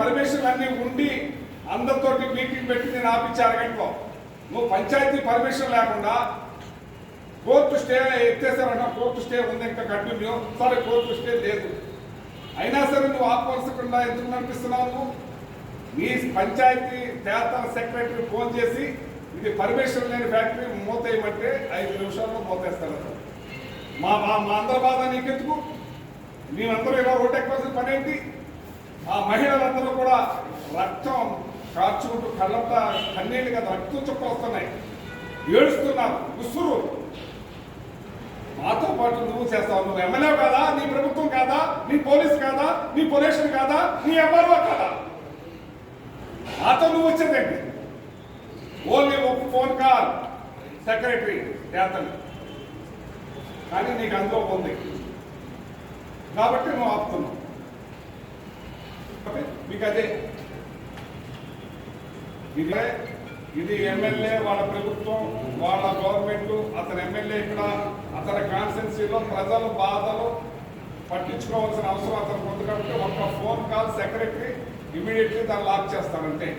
Permission అన్ని ఉండి అందరితోటి మీటింగ్ పెట్టి నేను ఆపించి అరగంటలో నువ్వు పంచాయతీ పర్మిషన్ లేకుండా కోర్టు స్టే ఎత్తేసారన్న కోర్టు స్టే ఉంది ఇంకా కంటిన్యూ. సరే కోర్టు స్టే లేదు. అయినా సరే నువ్వు ఆపవలసకుండా ఎందుకు నడిపిస్తున్నావు నువ్వు? నీ పంచాయతీ చేత సెక్రటరీ ఫోన్ చేసి ఇది పర్మిషన్ లేని ఫ్యాక్టరీ మూతేయమంటే ఐదు నిమిషాల్లో మూతేస్తారు మా మా మా అందరి బాధ నీకెందుకు? మేమందరూ ఇలా రోడ్డెక్కవలసిన పని ఏంటి ఆ మహిళలందరూ కూడా రక్తం కాచుకుంటూ కళ్ళంట కన్నీళ్ళు కదా రక్తం చుక్కలు వస్తున్నాయి. ఏడుస్తున్నారు. ఉసురు మాతో పాటు నువ్వు చేస్తావు నువ్వు ఎమ్మెల్యే కాదా? నీ ప్రభుత్వం కాదా? నీ పోలీస్ కాదా? నీ పొల్యూషన్ కాదా? నీ ఎంఆర్ఓ కాదా? నాతో నువ్వు వచ్చేదండి ఓన్లీ ఒక ఫోన్ కాల్. సెక్రటరీ చేతలు కానీ నీకు అందులో ఉంది. కాబట్టి నువ్వు ఆపుతున్నావు. మీకు అదే ఇదే ఇది ఎమ్మెల్యే వాళ్ళ ప్రభుత్వం వాళ్ళ గవర్నమెంట్ అతని ఎమ్మెల్యే ఇక్కడ అతని కాన్స్టిట్యున్సీలో ప్రజల బాధలు పట్టించుకోవాల్సిన అవసరం అతనికి ఉంది కాబట్టి ఒక ఫోన్ కాల్ సెక్రటరీ ఇమీడియట్లీ దాన్ని లాక్ చేస్తానంటే